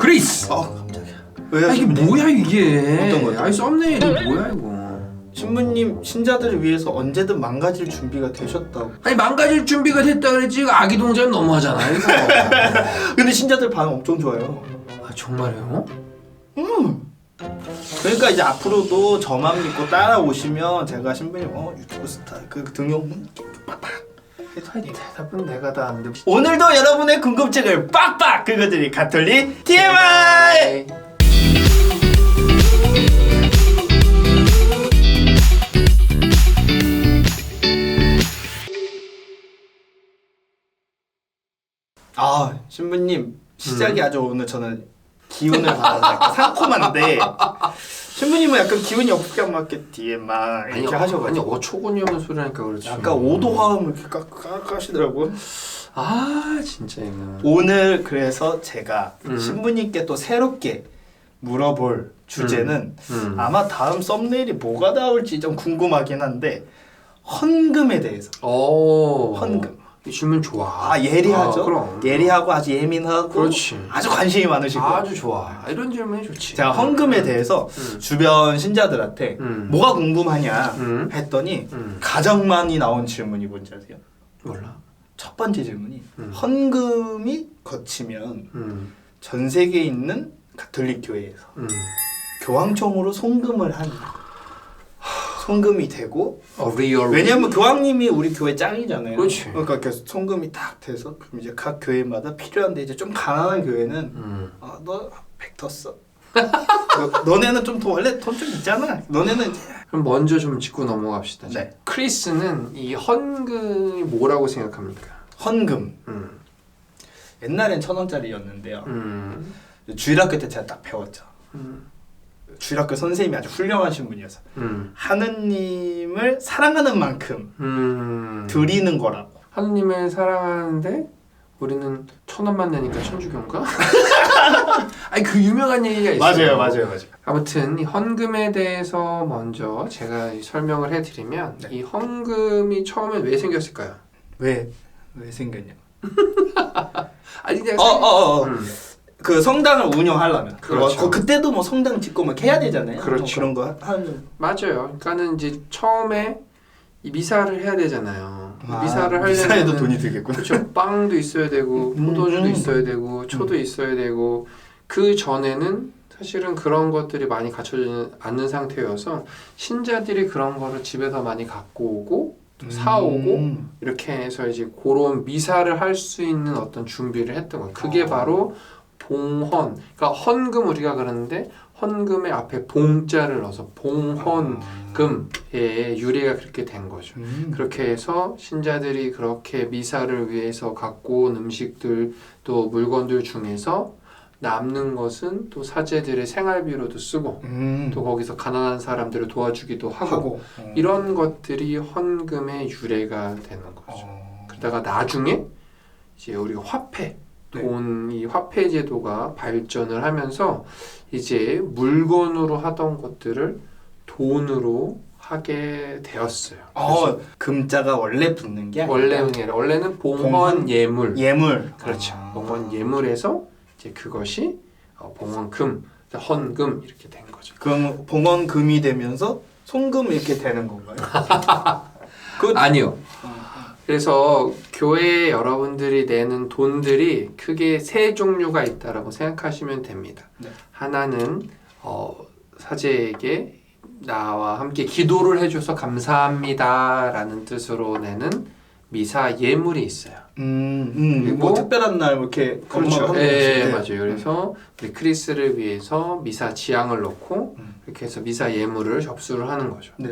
그리스. 아 깜짝이야. 왜요? 아, 이게 신부님? 뭐야 이게? 어떤 거죠? 아니 썸네일이 뭐야 이거? 신부님 신자들을 위해서 언제든 망가질 준비가 되셨다고. 아니 망가질 준비가 됐다 그랬지 이거 아기 동전 너무하잖아 이거. 근데 신자들 반응 엄청 좋아요. 아 정말요? 그러니까 이제 앞으로도 저만 믿고 따라오시면 제가 신부님 어 유튜브 스타 그 등용 빡 빡 아니 대답은 내가 다안 듣. 오늘도 여러분의 궁금증을 빡빡 긁어드릴 가톨릭 TMI 아 신부님 시작이 아주 오늘 저는 기운을 받아서 상콤한데 신부님은 약간 기운이 없게 안 맞게 TMI 이렇게 아니 하셔가지고 어처구니 없는 소리 하니까 그렇지. 약간 오도화음을 이렇게 까- 까- 까시더라고요 아 진짜 이거. 오늘 그래서 제가 음. 신부님께 또 새롭게 물어볼 주제는 음. 아마 다음 썸네일이 뭐가 나올지 좀 궁금하긴 한데 헌금에 대해서 오. 헌금 이 질문 좋아. 아 예리하죠 아, 그럼. 예리하고 아주 예민하고 그렇지. 아주 관심이 많으시고 아주 좋아. 이런 질문이 좋지. 제가 헌금에 대해서 음. 주변 신자들한테 음. 뭐가 궁금하냐 음. 했더니 음. 가장 많이 나온 질문이 뭔지 아세요? 몰라. 첫 번째 질문이 음. 헌금이 거치면 음. 전 세계에 있는 가톨릭 교회에서 음. 교황청으로 송금을 하는 송금이 되고 어, 리얼. 왜냐면 교황님이 우리 교회 짱이잖아요. 그렇지. 그러니까 이렇게 송금이 딱 돼서 그럼 이제 각 교회마다 필요한데 이제 좀 가난한 교회는 음. 아너100더 써. 너, 너네는 좀 더 원래 돈 좀 있잖아. 너네는 이제 그럼 먼저 좀 짚고 넘어갑시다. 네. 크리스는 이 헌금이 뭐라고 생각합니까? 헌금 음. 옛날엔 천 원짜리였는데요. 음. 주일학교 때 제가 딱 배웠죠. 음. 주일학교 선생님이 아주 훌륭하신 분이어서 음. 하느님을 사랑하는 만큼 음. 드리는 거라고. 하느님을 사랑하는데 우리는 천 원만 내니까 천주교인가? 아니 그 유명한 얘기가 있어요. 맞아요. 아무튼 이 헌금에 대해서 먼저 제가 이 설명을 해드리면 네. 이 헌금이 처음에 왜 생겼을까요? 왜? 왜 생겼냐? 아니 내가 어, 어, 어. 어. 음. 그 성당을 운영하려면 그렇죠. 그, 그때도 뭐 성당 짓고 막 해야 되잖아요. 그렇죠. 뭐 그런 거 하- 하는 맞아요. 그러니까는 이제 처음에 이 미사를 해야 되잖아요. 아, 미사를 하려면 미사에도 돈이 들겠구나. 그렇죠. 빵도 있어야 되고 음, 포도주도 음. 있어야 되고 초도 있어야 되고 그 전에는 사실은 그런 것들이 많이 갖춰지지 않는 상태여서 신자들이 그런 거를 집에서 많이 갖고 오고 또 사오고 음. 이렇게 해서 이제 그런 미사를 할 수 있는 어떤 준비를 했던 거예요. 그게 어. 바로 봉헌. 그러니까 헌금 우리가 그러는데 헌금의 앞에 봉자를 넣어서 봉헌금의 유래가 그렇게 된 거죠. 음. 그렇게 해서 신자들이 그렇게 미사를 위해서 갖고 온 음식들 또 물건들 중에서 남는 것은 또 사제들의 생활비로도 쓰고 음. 또 거기서 가난한 사람들을 도와주기도 하고, 하고 어. 이런 것들이 헌금의 유래가 되는 거죠. 어. 그러다가 나중에 이제 우리가 화폐 네. 돈 이 화폐 제도가 발전을 하면서 이제 물건으로 하던 것들을 돈으로 하게 되었어요. 어, 금자가 원래 붙는 게 원래는 아니라 원래는 봉헌 봉헌? 예물 예물. 그렇죠. 아. 봉헌 예물에서 이제 그것이 어, 봉헌금, 헌금 이렇게 된 거죠. 그럼 봉헌금이 되면서 송금 이렇게 되는 건가요? 그 아니요. 어. 그래서 교회 여러분들이 내는 돈들이 크게 세 종류가 있다라고 생각하시면 됩니다. 네. 하나는 어, 사제에게 나와 함께 기도를 해줘서 감사합니다라는 뜻으로 내는 미사 예물이 있어요. 음, 음. 그리고- 뭐 특별한 날뭐 이렇게 그렇죠. 예. 예, 네. 맞아요. 그래서 우리 크리스를 위해서 미사 지향을 넣고 음. 이렇게 해서 미사 예물을 접수를 하는 거죠. 네.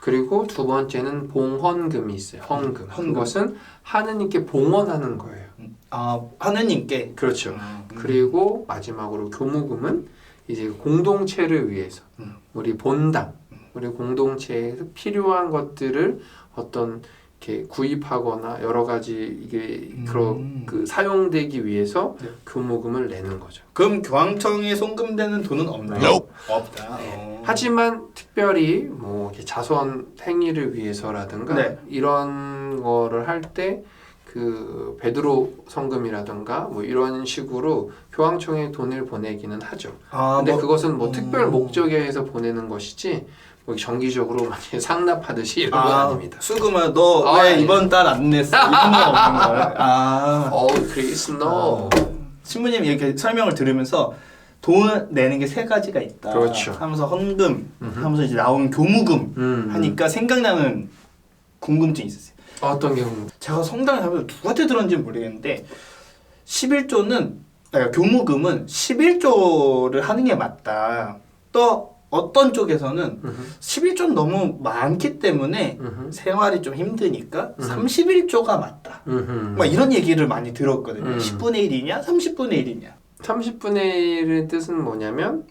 그리고 두 번째는 봉헌금이 있어요. 헌금. 헌금. 그것은 하느님께 봉헌하는 거예요. 아 하느님께. 그렇죠. 음. 그리고 마지막으로 교무금은 이제 공동체를 위해서 음. 우리 본당, 우리 공동체에서 필요한 것들을 어떤 이렇게 구입하거나 여러 가지 이게 음. 그런 그 사용되기 위해서 네. 교무금을 내는 거죠. 그럼 교황청에 송금되는 돈은 없나요? Nope. 없다. 네. 어. 하지만 특별히 뭐 이렇게 자선 행위를 위해서라든가 네. 이런 거를 할때그그 베드로 성금이라던가 뭐 이런 식으로 교황청에 돈을 보내기는 하죠. 아, 근데 뭐, 그것은 뭐 음. 특별 목적에 의해서 보내는 것이지 뭐 정기적으로 상납하듯이 이런 건 아, 아닙니다. 수금아 너왜 아, 예. 이번 달 안 냈어? 이런 거 없는 거야? 아. 어, 그리스 노. 신부님 이렇게 설명을 들으면서 돈 내는 게 세 가지가 있다. 그렇죠. 하면서 헌금, 음흠. 하면서 이제 나온 교무금 음. 하니까 생각나는 궁금증이 있었어요. 어떤 경우? 제가 성당에 가면 누구한테 들었는지 모르겠는데 11조는 그러니까 교무금은 11조를 하는 게 맞다. 또 어떤 쪽에서는 음흠. 11조는 너무 많기 때문에 음흠. 생활이 좀 힘드니까 음. 31조가 맞다. 음흠. 막 이런 얘기를 많이 들었거든요. 음. 10분의 1이냐, 30분의 1이냐. 30분의 1의 뜻은 뭐냐면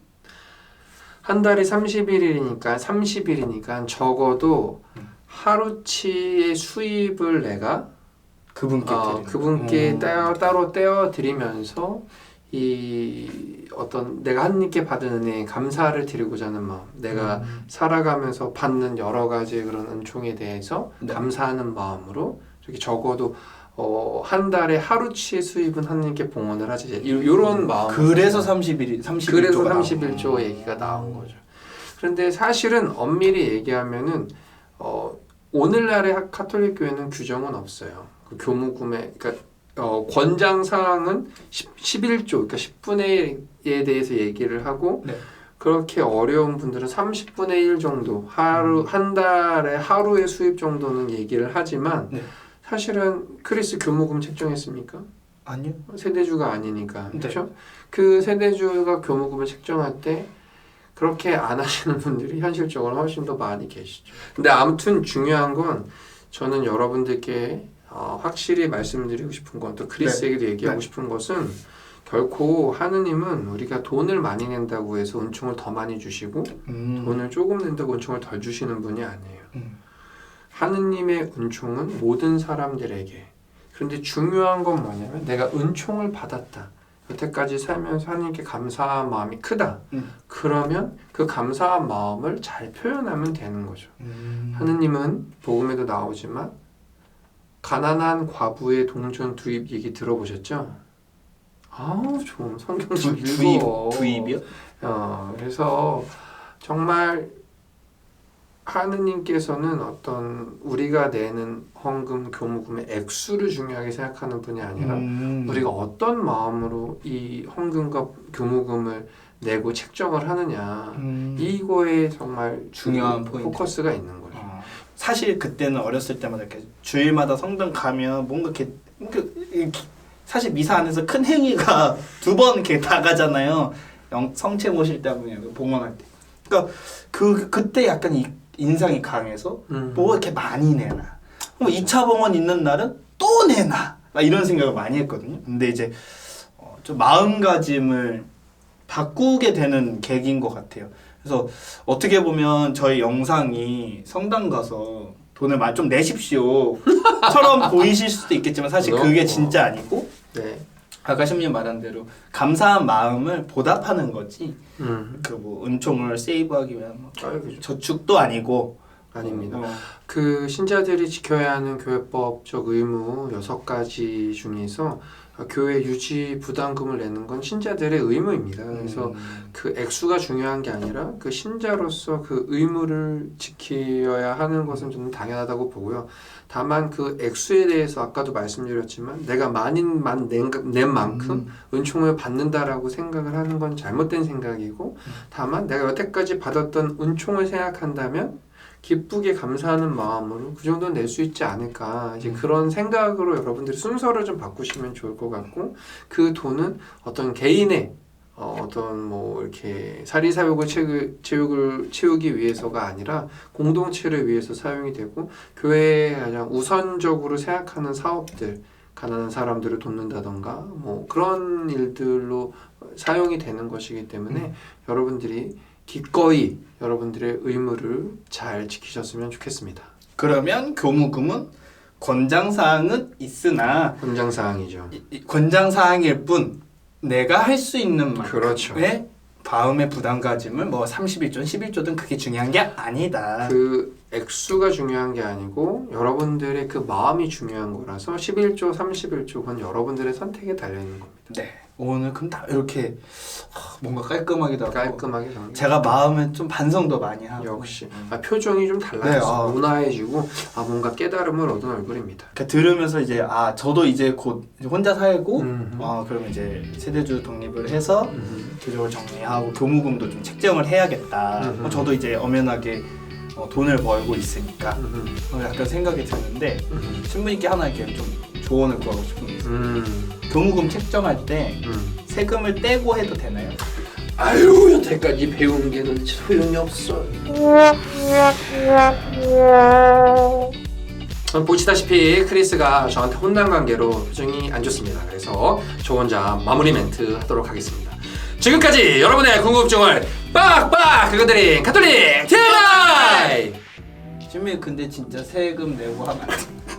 한 달이 31일이니까 30일이니까 적어도 하루치의 수입을 내가 그분께 어. 그분께 음. 따로, 따로 떼어 드리면서 이 어떤 내가 하나님께 받은 은혜에 감사를 드리고자 하는 마음 내가 음. 살아가면서 받는 여러 가지 그런 은총에 대해서 네. 감사하는 마음으로 이렇게 적어도 어, 한 달에 하루치의 수입은 하나님께 봉헌을 하지 이런 마음 그래서 31일, 31조가 그래서 나오고. 31조 얘기가 나온 거죠. 그런데 사실은 엄밀히 얘기하면은 어, 오늘날의 하- 카톨릭 교회는 규정은 없어요. 그 교무금에 그러니까 어, 권장 사항은 10, 11조 그러니까 10분의 1에 대해서 얘기를 하고 네. 그렇게 어려운 분들은 30분의 1 정도 하루 한 달에 하루의 수입 정도는 얘기를 하지만 네. 사실은 크리스 교무금 책정했습니까? 아니요. 세대주가 아니니까 네. 그렇죠? 그 세대주가 교무금을 책정할 때 그렇게 안 하시는 분들이 현실적으로 훨씬 더 많이 계시죠. 근데 아무튼 중요한 건 저는 여러분들께 어, 확실히 말씀드리고 싶은 건또 그리스에게도 얘기하고 네. 싶은 것은 결코 하느님은 우리가 돈을 많이 낸다고 해서 은총을 더 많이 주시고 음. 돈을 조금 낸다고 은총을 덜 주시는 분이 아니에요. 음. 하느님의 은총은 모든 사람들에게. 그런데 중요한 건 뭐냐면 내가 은총을 받았다. 여태까지 살면서 하나님께 감사한 마음이 크다. 음. 그러면 그 감사한 마음을 잘 표현하면 되는 거죠. 음. 하느님은 복음에도 나오지만 가난한 과부의 동전 두입 얘기 들어보셨죠? 아우 좀 성경 좀 두, 두입. 두입이요? 어, 그래서 정말 하느님께서는 어떤 우리가 내는 헌금, 교무금의 액수를 중요하게 생각하는 분이 아니라 음. 우리가 어떤 마음으로 이 헌금과 교무금을 내고 책정을 하느냐 음. 이거에 정말 중요한 그 포인트. 포커스가 있는. 어. 사실 그때는 어렸을 때마다 이렇게 주일마다 성당 가면 뭔가 이렇게, 이렇게 사실 미사 안에서 큰 행위가 두 번 이렇게 나가잖아요. 영, 성체 모실 때 하면 봉헌할 때. 그러니까 그 그때 약간 이, 인상이 강해서 음. 뭐 이렇게 많이 내나. 뭐 2차 봉헌 있는 날은 또 내나. 막 이런 생각을 많이 했거든요. 근데 이제 어, 좀 마음가짐을 바꾸게 되는 계기인 것 같아요. 그래서 어떻게 보면 저희 영상이 성당 가서 돈을 많이 좀 내십시오처럼 보이실 수도 있겠지만 사실 그게 진짜 아니고 네. 아까 신님 말한 대로 감사한 마음을 보답하는 거지 음. 그 뭐 은총을 세이브하기 위한 뭐 저축도 아니고 아닙니다. 어, 그 신자들이 지켜야 하는 교회법적 의무 여섯 가지 중에서 교회 유지 부담금을 내는 건 신자들의 의무입니다. 그래서 음, 그 액수가 중요한 게 아니라 그 신자로서 그 의무를 지켜야 하는 것은 저는 당연하다고 보고요. 다만 그 액수에 대해서 아까도 말씀드렸지만 내가 많이 만 낸, 낸 만큼 음, 은총을 받는다라고 생각을 하는 건 잘못된 생각이고 다만 내가 여태까지 받았던 은총을 생각한다면 기쁘게 감사하는 마음으로 그 정도는 낼 수 있지 않을까 이제 음. 그런 생각으로 여러분들이 순서를 좀 바꾸시면 좋을 것 같고 그 돈은 어떤 개인의 어, 어떤 뭐 이렇게 사리 사욕을 채우, 채우기, 채우기 위해서가 아니라 공동체를 위해서 사용이 되고 교회에 가장 우선적으로 생각하는 사업들 가난한 사람들을 돕는다던가 뭐 그런 일들로 사용이 되는 것이기 때문에 여러분들이 기꺼이 여러분들의 의무를 잘 지키셨으면 좋겠습니다. 그러면 교무금은 권장 사항은 있으나 권장 사항이죠. 이- 이 권장 사항일 뿐 내가 할 수 있는 만큼의 그렇죠. 다음에 부담가짐을 뭐 31조, 11조든 그게 중요한 게 아니다. 그 액수가 중요한 게 아니고 여러분들의 그 마음이 중요한 거라서 11조, 31조 그건 여러분들의 선택에 달려 있는 겁니다. 네. 오늘 그럼 다 이렇게 하, 뭔가 깔끔하기도 하고 깔끔하게 정리. 제가 마음에 좀 반성도 많이 하고 역시 아, 표정이 좀 달라졌어. 네, 아. 온화해지고 아 뭔가 깨달음을 얻은 얼굴입니다. 이렇게 들으면서 이제 아 저도 이제 곧 혼자 살고 음. 아 그러면 이제 세대주 독립을 해서 음. 교적을 정리하고 교무금도 좀 책정을 해야겠다. 음. 어, 저도 이제 엄연하게 어, 돈을 벌고 있으니까 음. 어, 약간 생각이 드는데 음. 신부님께 하나 이렇게 좀 조언을 구하고 싶은 게 있어요. 음. 교무금 책정할 때 음. 세금을 떼고 해도 되나요? 아유 여태까지 배운 게는 소용이 없어. 보시다시피 크리스가 저한테 혼난 관계로 표정이 안 좋습니다. 그래서 저 혼자 마무리 멘트 하도록 하겠습니다. 지금까지 여러분의 궁금증을 빡빡 긁어드린 카톨릭 TMI! 신부님 근데 진짜 세금 내고 하면 안 돼.